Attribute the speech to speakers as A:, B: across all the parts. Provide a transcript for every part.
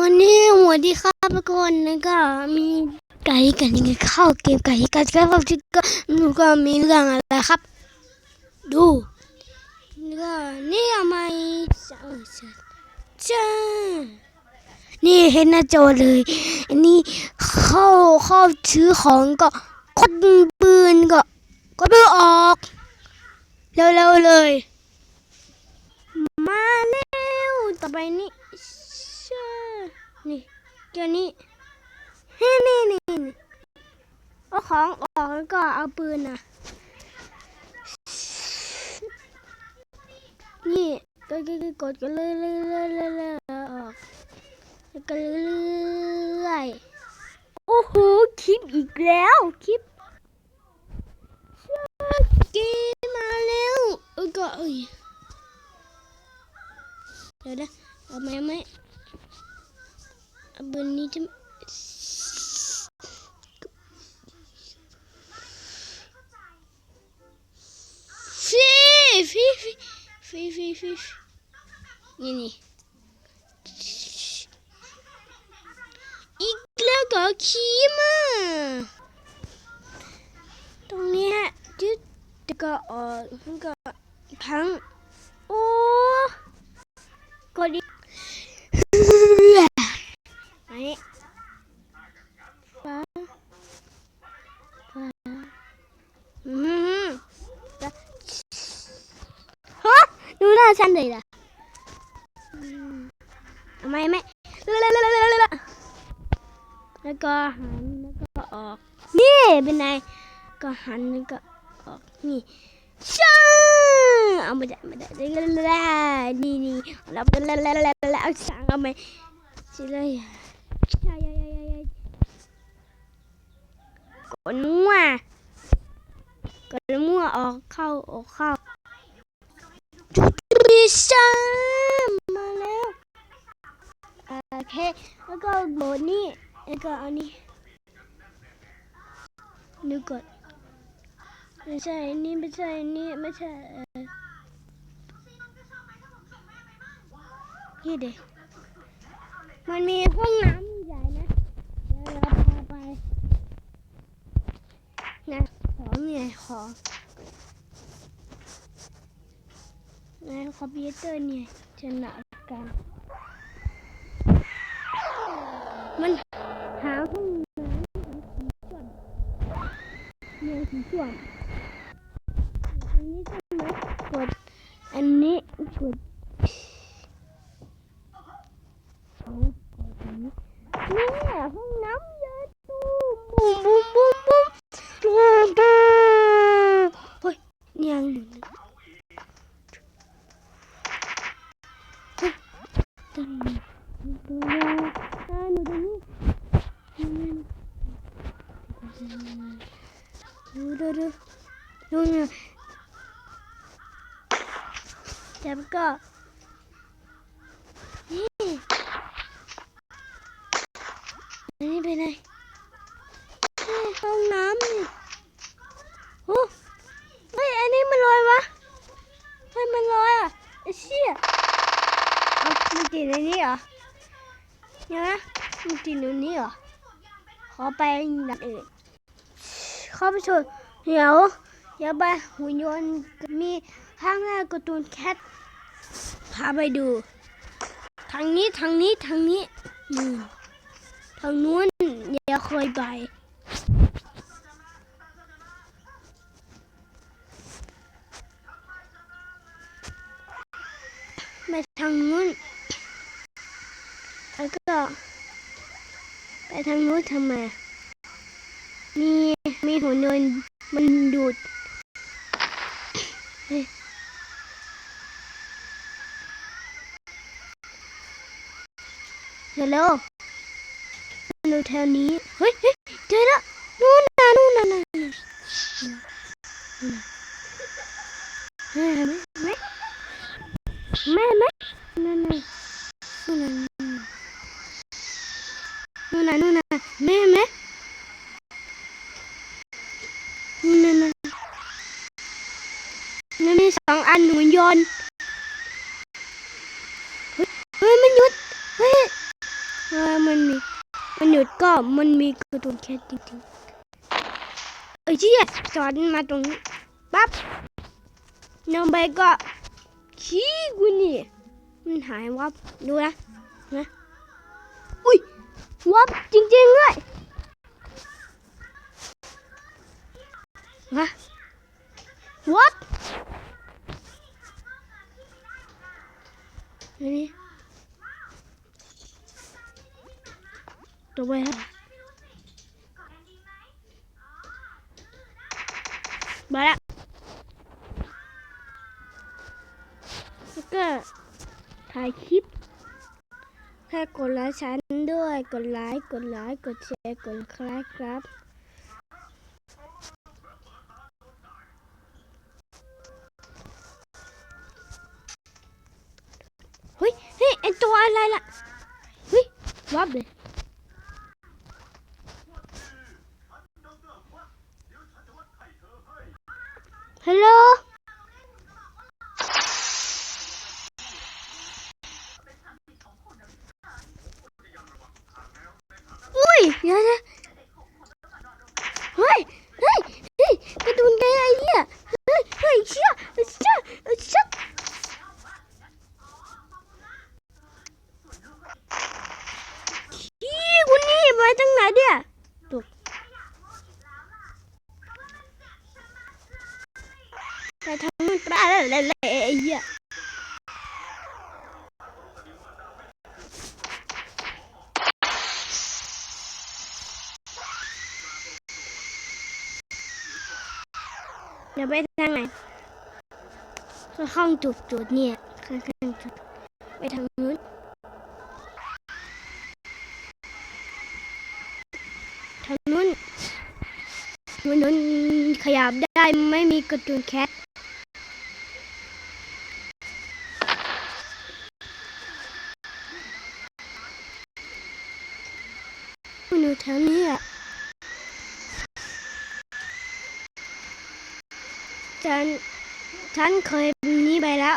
A: วันนี้สวัสดีครับทุกคนแล้วก็มีไก่กันยังเข้าเกมไก่กันแล้วก็หนูก็มีเรื่องอะไรครับ ดูแล้วก็นี่ทำไมจะเออจะจ้านี่เห็นหน้าจอเลยอันนี้เข้าเข้าซื้อของก็กดปืนก็กดปืนออกเร็วๆเลย มาแล้วต่อไปนี่ นี่เจ้านี่นี่นี่นี่เอาของออกแล้วก็เอาปืนนะนี่ก็ก็ก็กดกันเลยเลยเลยเลยเลยออกแล้วก็เรื่อยโอ้โหคลิปอีกแล้วคลิปเกมมาแล้วเออก็เอ้ยเดี๋ยวนะเอาไหมไหม เอาเบอร์นี้จะฟีฟีฟีฟีฟีฟีนี่นี่อีกแล้วก็ขี่มาตรงนี้ฮะจุดแล้วก็เออมันก็พังโอ้ กดดิไอ้ฟ้าฟ้าอืมจะฮะดูหน้า ฉันเลยล่ะอืมทำไมไม่แล้วก็หันแล้วก็ออก นี่เป็นไงก็หันแล้วก็ออกนี่ช่าเอาไม่ได้ไม่ได้นี่นี่แล้วแล้วแล้วแล้วแล้วเอาสั่งเอาไหมสิเลยใช่ใช่ใช่ใช่กดมั่วกดมั่วออกเข้าออกเข้า ดิฉันมาแล้วโอเคแล้วก็โบนี่แล้วก็อันนี้นึกก่อนไม่ใช่นี่ไม่ใช่นี่ไม่ใช่นี่เด็กมันมีห้องน้ำใหญ่นะเดี๋ยวเราพาไปนะของเนี่ยของ ในคอม ดูเนี่ยแล้วก็นี่อันนี้เป็นไงนี่ห้องน้ำนี่โอ้เฮ้ยอันนี้มันลอยวะเฮ้ยมันลอยอะไอ้เชี่ยเอามันติดในนี้เหรอเนี่ยมันติดในนี้เหรอขอไปอย่างอื่นเข้าไปชมเดี๋ยว เดี๋ยวไปหุ่นยนต์มีข้างหน้าการ์ตูนแคทพาไปดู ทางนี้ทางนี้ทางนี้นี่ทางนู้นอย่าเคยไปไปทางนู้น แล้วก็ไปทางนู้นทำไม มีมีหัวนยนต์มันดูด เฮ้ยเดี๋ยวเร็วดูแถวนี้เฮ้ยเฮ้ยเจอแล้วนู่นน่ะนู่นน่ะนู่นน่ะนู่นน่ะเฮ้ยเห็นไหมแม่แม่นั่นน่ะนู่นน่ะนู่นน่ะนู่นน่ะแม่แม่นู่นน่ะนู่นนั่นมีสอง อนเฮ้ยมันหยุดเฮ้ยว่ามันมีมันหยุดก็มันมีกร์ตูนแคทจริงๆเอ้ยเชี่ยสอนมาตรงนี้ปั๊บน้องไปก็ขี้กูนี่มันหายวับดูนะนะอุ้ยวับจริงๆเลยวะวับ นี่ตัวไปฮะมาละแล้วก็ถ่ายคลิปแค่กดไลค์ฉันด้วย กดไลค์ กดไลค์ กดแชร์ กดคลายครับ ตัวอะไรล่ะเฮ้ยวับเลยฮัลโหล อุ้ยเดี๋ยวนะเฮ้ย เฮ้ย เฮ้ยกระดุนไงไอ้เนี่ยเฮ้ย เฮ้ยเชี่ยเชี่ยเชี่ยขี้คุณนี่มาตั้งไหน เนี่ยตุกไปทางนู้นปลาแล้วแล้วไอ้เหี้ยเดี๋ยวไปทางไหนข้างจุดจุดเนี่ยข้างข้างจุดไปทางนู้น ทางนู้น ทางนู้นขยับได้ไม่มีกร์ตูนแคทมันอยู่แถวนี้อะฉันฉันเคยนี้ไปแล้ว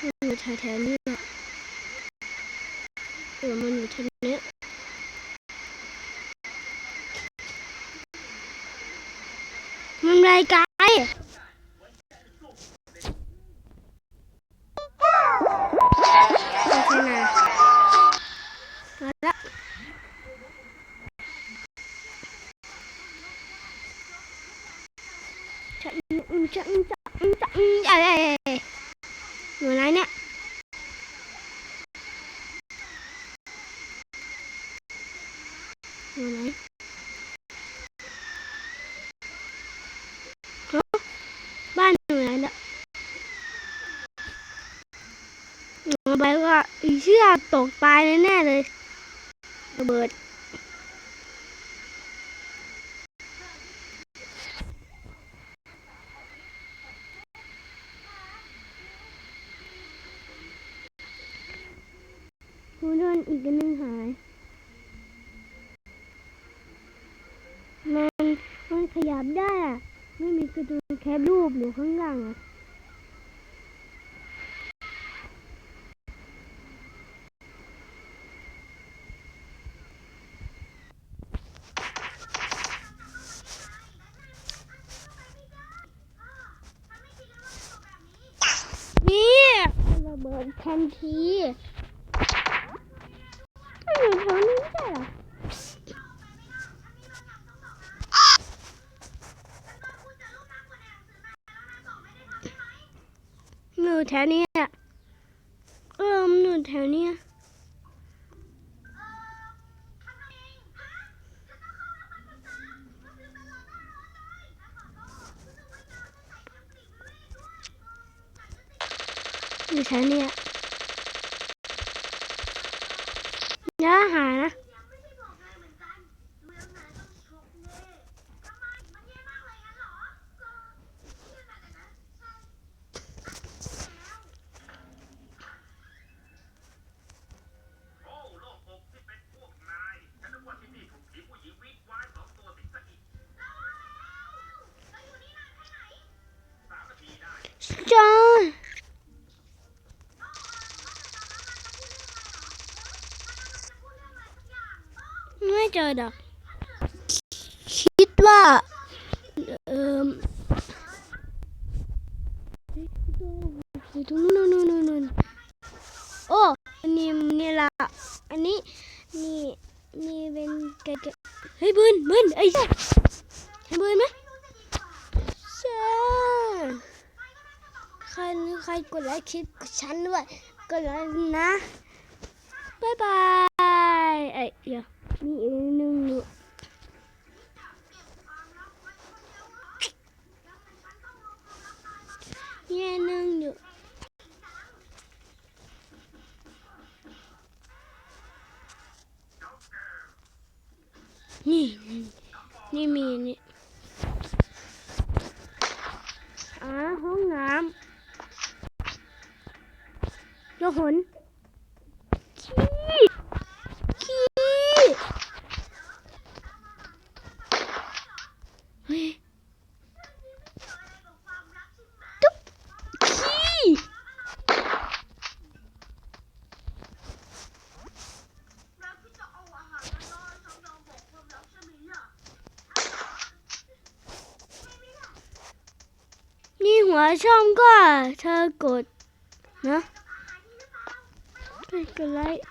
A: มันอยู่แถวๆนี้อะเออมันอยู่แถว นี้มันไรไกลโอเคนะมาละจะจะจะจะจะอะไรอยู่ไหนเนี่ยอยู่ไหนฮะบ้านอยู่ไหนเนี่ยหนู ไปว่าอีเชื่อตกตายแน่ๆเลยระเบิดผู้โดนอีกอันหนึ่งหายมันมันขยับได้อะไม่มีกระดูกแคบรูปอยู่ข้างล่างอะนี่ระเบิด ทันทีมันอยู่แถวนี้ไม่ได้หรออยู่แถวนี้ยเออหนูแถวเนี้ย อยู่แถวเนี่ยอย่าหายนะ จอดอกคิดว่าเอ่อตรงนู้นนู้นนู้นโอ้นนี้นี่ละอันนี้นี่นี่เป็นแกะเฮ้ยบืนบืนไอ้ยให้บืนไหมใช่ใครใครกดไลค์คลิปกับฉันด้วยกดไลค์นะบายบาย เดี๋ยว มีอีกหนึ่งอยู่แย่นั่งอยู่นี่ นี่มีนี่อ่าห้องน้ำโยหนขี้ขี้เฮ้ยตุ๊บขี้ นี่ หัวช่องก็เธอกดนะไปกดไลค์